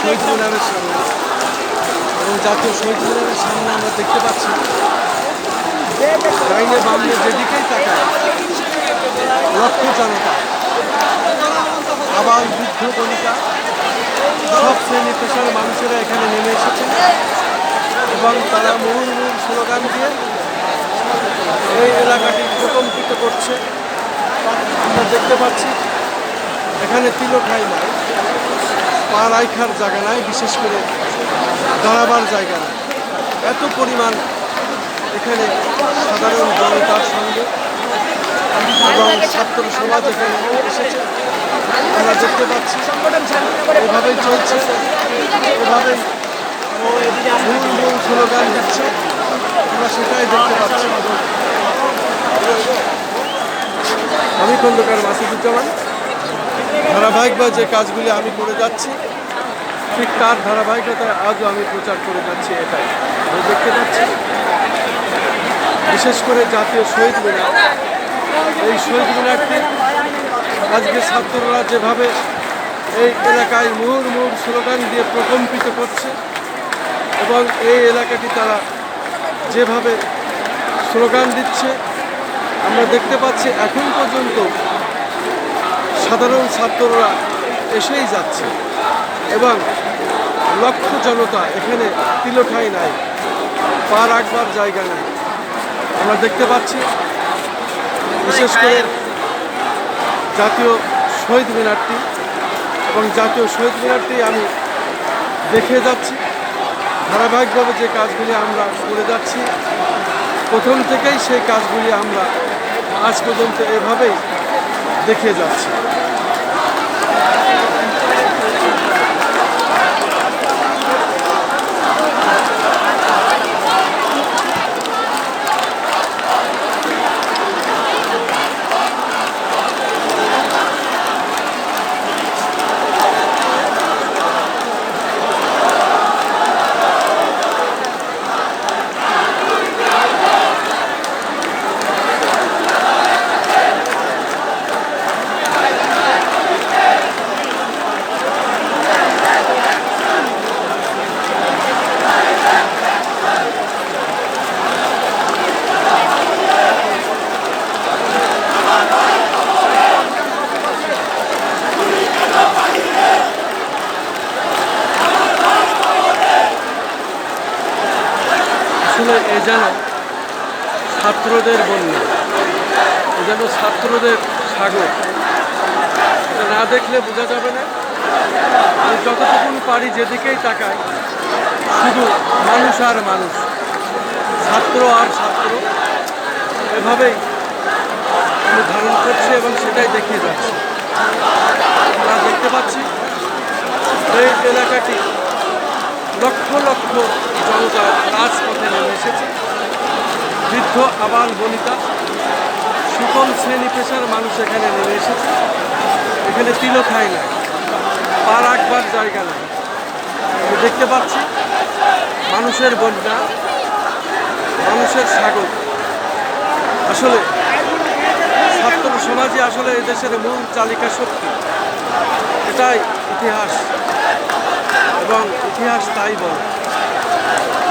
শহীদ মিনারের সামনে। এবং জাতীয় শহীদ মিনারের সামনে আমরা দেখতে পাচ্ছি। ডাইনে বামনে যেদিকেই তাকায়, লক্ষ জনতা আবাল বৃদ্ধ বনিতা সব শ্রেণি পেশার মানুষেরা এখানে নেমে এসেছেন এবং তারা মুহুর মুহুর স্লোগান দিয়ে এই এলাকাটি প্রকম্পিত করছে। আমরা দেখতে পাচ্ছি, এখানে তিলঠাই নাই পা রাইখার জায়গা নাই, বিশেষ করে দাঁড়াবার জায়গা নাই। এত পরিমাণ এখানে সাধারণ জনতার সঙ্গে এবং ছাত্র সমাজ এখানে এসেছে। আমরা দেখতে পাচ্ছি, এভাবেই চলছে। এভাবেই মূল মূল স্লোগান দিচ্ছে। আমরা সেটাই দেখতে পাচ্ছি। আমি খন্দকার মাসুদুজ্জামান। ধারাবাহিকভাবে যে কাজগুলি আমি করে যাচ্ছি, ঠিক তার ধারাবাহিকতায় আজও আমি প্রচার করে যাচ্ছি এটাই। আমি দেখতে পাচ্ছি। বিশেষ করে জাতীয় শহীদ মিনার। এই শহীদ মিনারটি আজকে ছাত্ররা যেভাবে এই এলাকায় মুহুর মুহুর স্লোগান দিয়ে প্রকম্পিত করছে এবং এই এলাকাটি তারা যেভাবে স্লোগান দিচ্ছে, আমরা দেখতে পাচ্ছি এখন পর্যন্ত সাধারণ ছাত্ররা এসেই যাচ্ছে এবং লক্ষ জনতা এখানে তিলঠাই নাই, পা রাখবার জায়গা নাই। আমরা দেখতে পাচ্ছি, বিশেষ করে জাতীয় শহীদ মিনারটি এবং জাতীয় শহীদ মিনারটি আমি দেখে যাচ্ছি। ধারাবাহিকভাবে যে কাজগুলি আমরা করে যাচ্ছি, প্রথম থেকেই সেই কাজগুলি আমরা আজ পর্যন্ত এভাবেই দেখে যাচ্ছি। আসলে এ যেন ছাত্রদের বন্যা, এ যেন ছাত্রদের সাগর। না দেখলে বোঝা যাবে না। আমি যতটুকু পারি যেদিকেই তাকাই, শুধু মানুষ আর মানুষ, ছাত্র আর ছাত্র, এভাবেই আমি ধারণ করছি এবং সেটাই দেখিয়ে যাচ্ছি। আমরা দেখতে পাচ্ছি, এই এলাকাটি লক্ষ লক্ষ জনতা রাজপথে বৃদ্ধ আবাল বনিতা সকল শ্রেণি পেশার মানুষ এখানে নেমে এসেছে। এখানে তিলখাই নাই পা রাখবার জায়গা নাই। দেখতে পাচ্ছি, মানুষের বন্যা, মানুষের সাগর। আসলে ছাত্র সমাজই আসলে এদেশের মূল চালিকা শক্তি। এটাই ইতিহাস। এবং ইতিহাস তাই বলে।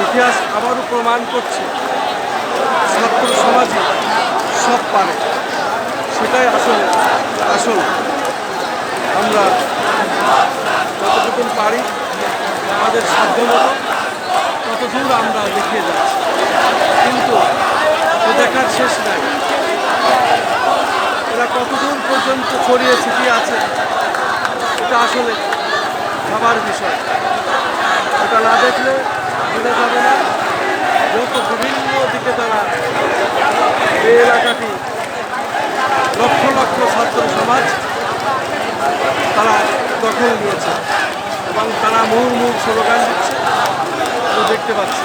ইতিহাস আবারও প্রমাণ করছে ছাত্র সমাজই সব পারে। সেটাই আসলে, আসল। আমরা যতটুকু পারি আমাদের সাধ্যমতো তত দূর আমরা দেখিয়ে যাচ্ছি। কিন্তু দেখার শেষ নাই। এরা কতদূর পর্যন্ত ছড়িয়ে ছিটিয়ে আছে, এটা আসলে ভাবার বিষয়। এটা না দেখলে বোঝা যাবে না। যত বিভিন্ন দিকে তারা এই এলাকাটি লক্ষ লক্ষ ছাত্র সমাজ তারা দখল নিয়েছে এবং তারা মুহুর মুহুর স্লোগান দিচ্ছে দেখতে পাচ্ছি।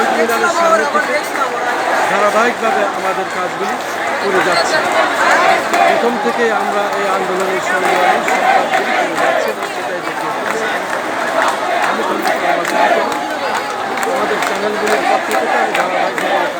শহীদ মিনারের সামনে থেকে ধারাবাহিকভাবে আমাদের কাজগুলি করে যাচ্ছে। প্রথম থেকে আমরা এই আন্দোলনের সঙ্গে যাচ্ছে। না আমাদের চ্যানেলগুলির পক্ষ থেকে আমি ধারাবাহিকভাবে